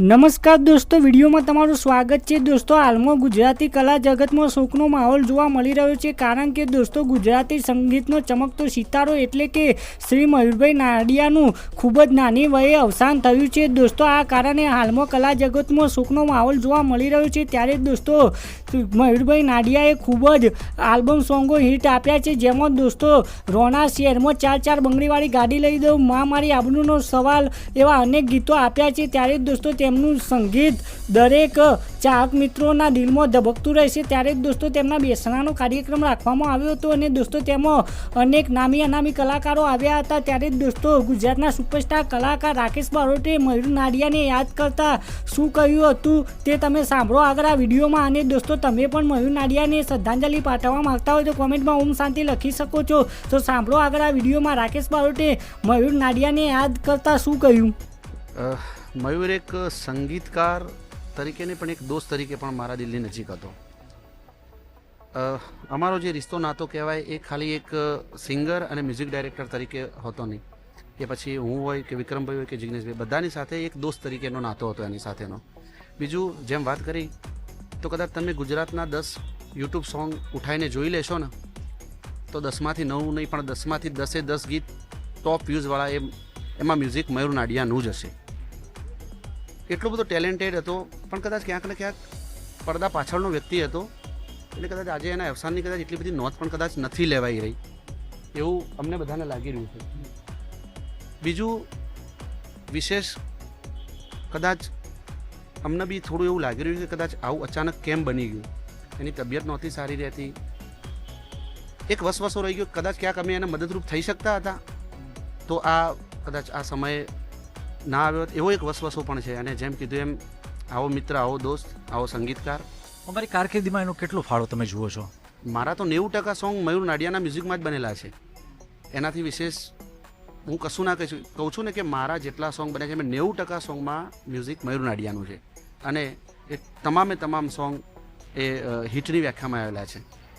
નમસ્કાર દોસ્તો, વિડીયોમાં તમારું સ્વાગત છે. દોસ્તો, હાલમાં ગુજરાતી કલા જગતમાં શોકનો માહોલ જોવા મળી રહ્યો છે. કારણ કે દોસ્તો, ગુજરાતી સંગીતનો ચમકતો સિતારો એટલે કે શ્રી મયુરભાઈ નાડિયાનું ખૂબ જ નાની વયે અવસાન થયું છે. દોસ્તો, આ કારણે હાલમાં કલા જગતમાં શોકનો માહોલ જોવા મળી રહ્યો છે. ત્યારે દોસ્તો, મયુરભાઈ નાડિયાએ ખૂબ જ આલ્બમ સોંગો હિટ આપ્યા છે. જેમાં દોસ્તો રોણા શહેરમાં ચાર ચાર બંગડીવાળી ગાડી લઈ દઉં, મા મારી આબરૂનો સવાલ એવા અનેક ગીતો આપ્યા છે. ત્યારે દોસ્તો તેમનું સંગીત દરેક ચાહક મિત્રોના દિલમાં ધબકતું રહેશે. ત્યારે જ દોસ્તો તેમના બેસણાનો કાર્યક્રમ રાખવામાં આવ્યો હતો અને દોસ્તો તેમાં અનેક નામી અનામી કલાકારો આવ્યા હતા. ત્યારે જ દોસ્તો ગુજરાતના સુપરસ્ટાર કલાકાર રાકેશ બારોટે મયુર નાડિયાને યાદ કરતા શું કહ્યું હતું તે તમે સાંભળો આગળ આ વિડીયોમાં. અને દોસ્તો તમે પણ મયુર નાડિયાને શ્રદ્ધાંજલિ પાઠવવા માંગતા હોય તો કોમેન્ટમાં ઓમ શાંતિ લખી શકો છો. તો સાંભળો આગળ આ વિડીયોમાં રાકેશ બારોટે મયુર નાડિયાને યાદ કરતા શું કહ્યું? મયુર એક સંગીતકાર તરીકે નહીં પણ એક દોસ્ત તરીકે પણ મારા દિલની નજીક હતો. અમારો જે રિશ્તો નાતો કહેવાય એ ખાલી એક સિંગર અને મ્યુઝિક ડાયરેક્ટર તરીકે હતો નહીં. કે પછી હું હોય કે વિક્રમભાઈ હોય કે જિગ્નેશભાઈ, બધાની સાથે એક દોસ્ત તરીકેનો નાતો હતો એની સાથેનો. બીજું, જેમ વાત કરી, તો કદાચ તમે ગુજરાતના દસ યુટ્યુબ સોંગ ઉઠાઈને જોઈ લેશો ને, તો દસમાંથી નવ નહીં, પણ દસમાંથી દસે દસ ગીત ટોપ વ્યૂઝવાળા એ, એમાં મ્યુઝિક મયુર નાડિયાનું જ હશે. એટલો બધો ટેલેન્ટેડ હતો. પણ કદાચ ક્યાંક ને ક્યાંક પડદા પાછળનો વ્યક્તિ હતો. એટલે કદાચ આજે એના અવસાનની કદાચ એટલી બધી નોંધ પણ કદાચ નથી લેવાઈ રહી. એવું અમને બધાને લાગી રહ્યું છે. બીજું વિશેષ કદાચ અમને બી થોડું એવું લાગી રહ્યું છે કદાચ આવું અચાનક કેમ બની ગયું? એની તબિયત નહોતી સારી રહેતી. એક વસવસો રહી ગયો કદાચ ક્યાંક અમે એને મદદરૂપ થઈ શકતા હતા. તો આ કદાચ આ સમયે ના આવ્યો એવો એક વસવસો પણ છે. અને જેમ કીધું એમ આવો મિત્ર આવો દોસ્ત આવો સંગીતકાર. અમારી કારકિર્દીમાં એનો કેટલો ફાળો તમે જુઓ છો? મારા તો નેવું ટકા સોંગ મયુર નાડિયાના મ્યુઝિકમાં જ બનેલા છે. એનાથી વિશેષ હું કશું ના કહીશું. કહું છું ને કે મારા જેટલા સોંગ બને છે એમાં નેવું ટકા સોંગમાં મ્યુઝિક મયુર નાડિયાનું છે. અને એ તમામે તમામ સોંગ એ હિટની વ્યાખ્યામાં આવેલા છે.